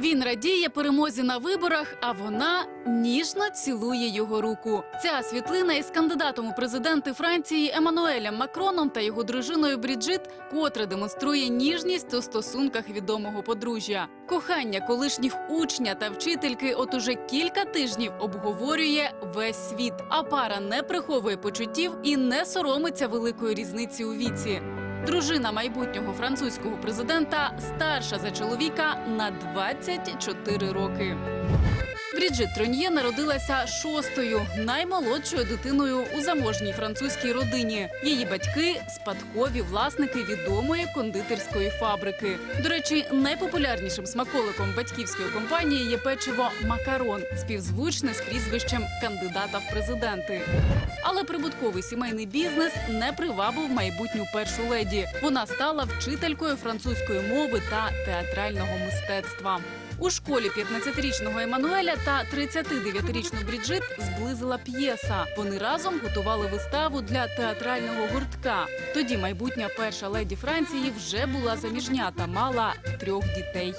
Він радіє перемозі на виборах, а вона ніжно цілує його руку. Ця світлина із кандидатом у президенти Франції Еммануелем Макроном та його дружиною Бріджит, котре демонструє ніжність у стосунках відомого подружжя. Кохання колишніх учня та вчительки от уже кілька тижнів обговорює весь світ. А пара не приховує почуттів і не соромиться великої різниці у віці. Дружина майбутнього французького президента старша за чоловіка на 24 роки. Бріджит Троньє народилася шостою, наймолодшою дитиною у заможній французькій родині. Її батьки спадкові власники відомої кондитерської фабрики. До речі, найпопулярнішим смаколиком батьківської компанії є печиво Макарон, співзвучне з прізвищем кандидата в президенти. Але прибутковий сімейний бізнес не привабив майбутню першу леді. Вона стала вчителькою французької мови та театрального мистецтва. У школі 15-річного Еммануеля та 39-річну Бріджит зблизила п'єса. Вони разом готували виставу для театрального гуртка. Тоді майбутня перша леді Франції вже була заміжня та мала трьох дітей.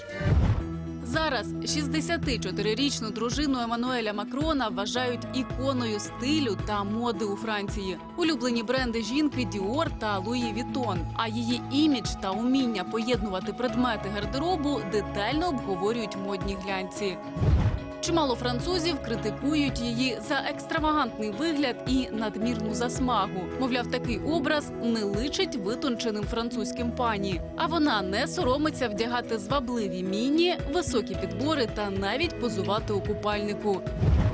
Зараз 64-річну дружину Еммануеля Макрона вважають іконою стилю та моди у Франції. Улюблені бренди жінки Діор та Луї Вітон. А її імідж та уміння поєднувати предмети гардеробу детально обговорюють модні глянці. Чимало французів критикують її за екстравагантний вигляд і надмірну засмагу. Мовляв, такий образ не личить витонченим французьким пані. А вона не соромиться вдягати звабливі міні, високі підбори та навіть позувати у купальнику.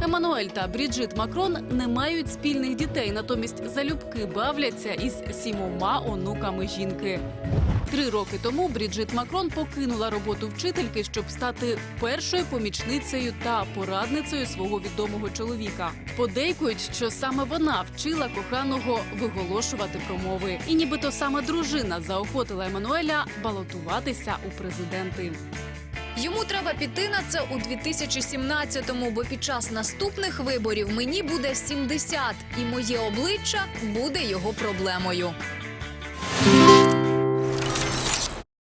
Еммануель та Бріджит Макрон не мають спільних дітей, натомість залюбки бавляться із сімома онуками жінки. Три роки тому Бріджит Макрон покинула роботу вчительки, щоб стати першою помічницею та порадницею свого відомого чоловіка. Подейкують, що саме вона вчила коханого виголошувати промови, і нібито саме дружина заохотила Еммануеля балотуватися у президенти. Йому треба піти на це у 2017-му, бо під час наступних виборів мені буде 70, і моє обличчя буде його проблемою.